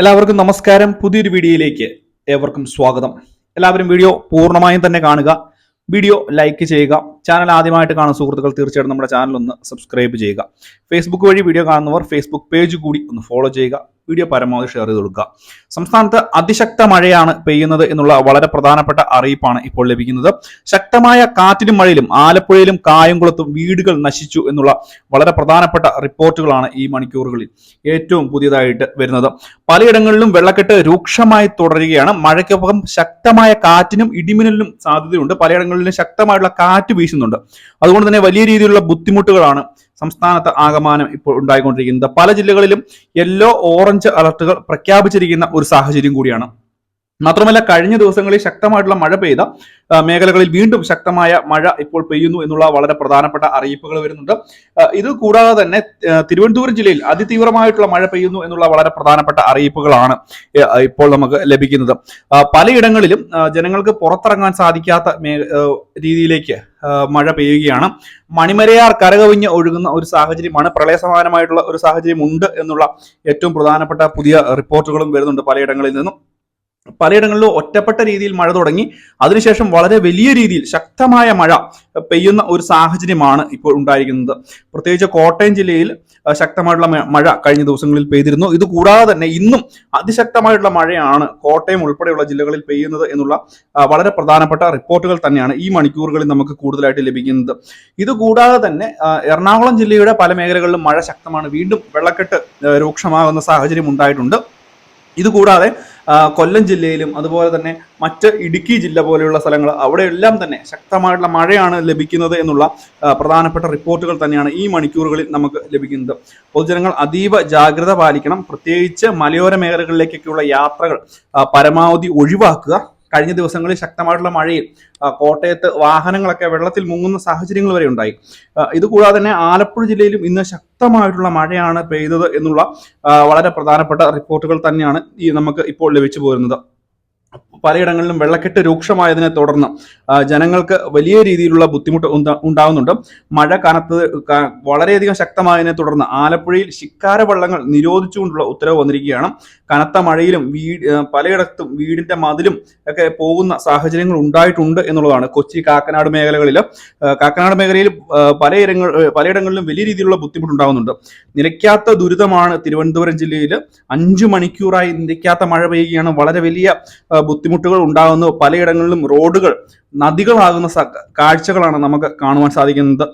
എല്ലാവർക്കും നമസ്കാരം. പുതിയൊരു വീഡിയോയിലേക്ക് ഏവർക്കും സ്വാഗതം. എല്ലാവരും വീഡിയോ പൂർണമായും തന്നെ കാണുക. വീഡിയോ ലൈക്ക് ചെയ്യുക. ചാനൽ ആദ്യമായിട്ട് കാണുന്ന സുഹൃത്തുക്കൾ തീർച്ചയായിട്ടും നമ്മുടെ ചാനൽ ഒന്ന് സബ്സ്ക്രൈബ് ചെയ്യുക. ഫേസ്ബുക്ക് വഴി വീഡിയോ കാണുന്നവർ ഫേസ്ബുക്ക് പേജ് കൂടി ഒന്ന് ഫോളോ ചെയ്യുക. വീഡിയോ പരമാവധി ഷെയർ ചെയ്ത് കൊടുക്കുക. സംസ്ഥാനത്ത് അതിശക്ത മഴയാണ് പെയ്യുന്നത് എന്നുള്ള വളരെ പ്രധാനപ്പെട്ട അറിയിപ്പാണ് ഇപ്പോൾ ലഭിക്കുന്നത്. ശക്തമായ കാറ്റിലും മഴയിലും ആലപ്പുഴയിലും കായംകുളത്തും വീടുകൾ നശിച്ചു എന്നുള്ള വളരെ പ്രധാനപ്പെട്ട റിപ്പോർട്ടുകളാണ് ഈ മണിക്കൂറുകളിൽ ഏറ്റവും പുതിയതായിട്ട് വരുന്നത്. പലയിടങ്ങളിലും വെള്ളക്കെട്ട് രൂക്ഷമായി തുടരുകയാണ്. മഴയ്ക്കൊപ്പം ശക്തമായ കാറ്റിനും ഇടിമിന്നലിനും സാധ്യതയുണ്ട്. പലയിടങ്ങളിലും ശക്തമായിട്ടുള്ള കാറ്റ് വീശുന്നുണ്ട് അതുകൊണ്ട് തന്നെ വലിയ രീതിയിലുള്ള ബുദ്ധിമുട്ടുകളാണ് സംസ്ഥാനത്ത് ആകമാനം ഇപ്പോൾ ഉണ്ടായിക്കൊണ്ടിരിക്കുന്നത്. പല ജില്ലകളിലും യെല്ലോ ഓറഞ്ച് അലർട്ടുകൾ പ്രഖ്യാപിച്ചിരിക്കുന്ന ഒരു സാഹചര്യം കൂടിയാണ്. മാത്രമല്ല കഴിഞ്ഞ ദിവസങ്ങളിൽ ശക്തമായിട്ടുള്ള മഴ പെയ്ത മേഖലകളിൽ വീണ്ടും ശക്തമായ മഴ ഇപ്പോൾ പെയ്യുന്നു എന്നുള്ള വളരെ പ്രധാനപ്പെട്ട അറിയിപ്പുകൾ വരുന്നുണ്ട്. ഇത് കൂടാതെ തന്നെ തിരുവനന്തപുരം ജില്ലയിൽ അതിതീവ്രമായിട്ടുള്ള മഴ പെയ്യുന്നു എന്നുള്ള വളരെ പ്രധാനപ്പെട്ട അറിയിപ്പുകളാണ് ഇപ്പോൾ നമുക്ക് ലഭിക്കുന്നത്. പലയിടങ്ങളിലും ജനങ്ങൾക്ക് പുറത്തിറങ്ങാൻ സാധിക്കാത്ത രീതിയിലേക്ക് മഴ പെയ്യുകയാണ്. മണിമരയാർ കരകവിഞ്ഞ് ഒഴുകുന്ന ഒരു സാഹചര്യമാണ് പ്രളയ സമാനമായിട്ടുള്ള ഒരു സാഹചര്യം ഉണ്ട് എന്നുള്ള ഏറ്റവും പ്രധാനപ്പെട്ട പുതിയ റിപ്പോർട്ടുകളും വരുന്നുണ്ട് പലയിടങ്ങളിൽ നിന്നും. പലയിടങ്ങളിലും ഒറ്റപ്പെട്ട രീതിയിൽ മഴ തുടങ്ങി. അതിനുശേഷം വളരെ വലിയ രീതിയിൽ ശക്തമായ മഴ പെയ്യുന്ന ഒരു സാഹചര്യമാണ് ഇപ്പോൾ ഉണ്ടായിരിക്കുന്നത്. പ്രത്യേകിച്ച് കോട്ടയം ജില്ലയിൽ ശക്തമായിട്ടുള്ള മഴ കഴിഞ്ഞ ദിവസങ്ങളിൽ പെയ്തിരുന്നു. ഇത് കൂടാതെ തന്നെ ഇന്നും അതിശക്തമായിട്ടുള്ള മഴയാണ് കോട്ടയം ഉൾപ്പെടെയുള്ള ജില്ലകളിൽ പെയ്യുന്നത് എന്നുള്ള വളരെ പ്രധാനപ്പെട്ട റിപ്പോർട്ടുകൾ തന്നെയാണ് ഈ മണിക്കൂറുകളിൽ നമുക്ക് കൂടുതലായിട്ട് ലഭിക്കുന്നത്. ഇത് കൂടാതെ തന്നെ എറണാകുളം ജില്ലയുടെ പല മേഖലകളിലും മഴ ശക്തമാണ്. വീണ്ടും വെള്ളക്കെട്ട് രൂക്ഷമാകുന്ന സാഹചര്യം ഉണ്ടായിട്ടുണ്ട്. ഇതുകൂടാതെ കൊല്ലം ജില്ലയിലും അതുപോലെ തന്നെ മറ്റ് ഇടുക്കി ജില്ല പോലെയുള്ള സ്ഥലങ്ങൾ അവിടെയെല്ലാം തന്നെ ശക്തമായിട്ടുള്ള മഴയാണ് ലഭിക്കുന്നത് എന്നുള്ള പ്രധാനപ്പെട്ട റിപ്പോർട്ടുകൾ തന്നെയാണ് ഈ മണിക്കൂറുകളിൽ നമുക്ക് ലഭിക്കുന്നത്. പൊതുജനങ്ങൾ അതീവ ജാഗ്രത പാലിക്കണം. പ്രത്യേകിച്ച് മലയോര മേഖലകളിലേക്കൊക്കെയുള്ള യാത്രകൾ പരമാവധി ഒഴിവാക്കുക. കഴിഞ്ഞ ദിവസങ്ങളിൽ ശക്തമായിട്ടുള്ള മഴയിൽ കോട്ടയത്ത് വാഹനങ്ങളൊക്കെ വെള്ളത്തിൽ മുങ്ങുന്ന സാഹചര്യങ്ങൾ വരെ ഉണ്ടായി. ഇതുകൂടാതെ തന്നെ ആലപ്പുഴ ജില്ലയിലും ഇന്ന് ശക്തമായിട്ടുള്ള മഴയാണ് പെയ്തത് എന്നുള്ള വളരെ പ്രധാനപ്പെട്ട റിപ്പോർട്ടുകൾ തന്നെയാണ് ഈ നമുക്ക് ഇപ്പോൾ ലഭിച്ചു പോരുന്നത്. പലയിടങ്ങളിലും വെള്ളക്കെട്ട് രൂക്ഷമായതിനെ തുടർന്ന് ജനങ്ങൾക്ക് വലിയ രീതിയിലുള്ള ബുദ്ധിമുട്ട് ഉണ്ടാ- ഉണ്ടാകുന്നുണ്ട് മഴ കനത്തത് വളരെയധികം ശക്തമായതിനെ തുടർന്ന് ആലപ്പുഴയിൽ ശിക്കാര വള്ളങ്ങൾ നിരോധിച്ചുകൊണ്ടുള്ള ഉത്തരവ് വന്നിരിക്കുകയാണ്. കനത്ത മഴയിലും വീട് പലയിടത്തും വീടിന്റെ മതിലും ഒക്കെ പോകുന്ന സാഹചര്യങ്ങൾ ഉണ്ടായിട്ടുണ്ട് എന്നുള്ളതാണ്. കൊച്ചി കാക്കനാട് മേഖലകളിൽ കാക്കനാട് മേഖലയിൽ പലയിടങ്ങൾ പലയിടങ്ങളിലും വലിയ രീതിയിലുള്ള ബുദ്ധിമുട്ടുണ്ടാകുന്നുണ്ട് നിലയ്ക്കാത്ത ദുരിതമാണ് തിരുവനന്തപുരം ജില്ലയിൽ അഞ്ചു മണിക്കൂറായി നിലയ്ക്കാത്ത മഴ പെയ്യുകയാണ്. വളരെ വലിയ ആ, ബുദ്ധിമുട്ടുകൾ ഉണ്ടാകുന്നു. പലയിടങ്ങളിലും റോഡുകൾ നദികളാകുന്ന കാഴ്ചകളാണ് നമുക്ക് കാണുവാൻ സാധിക്കുന്നത്.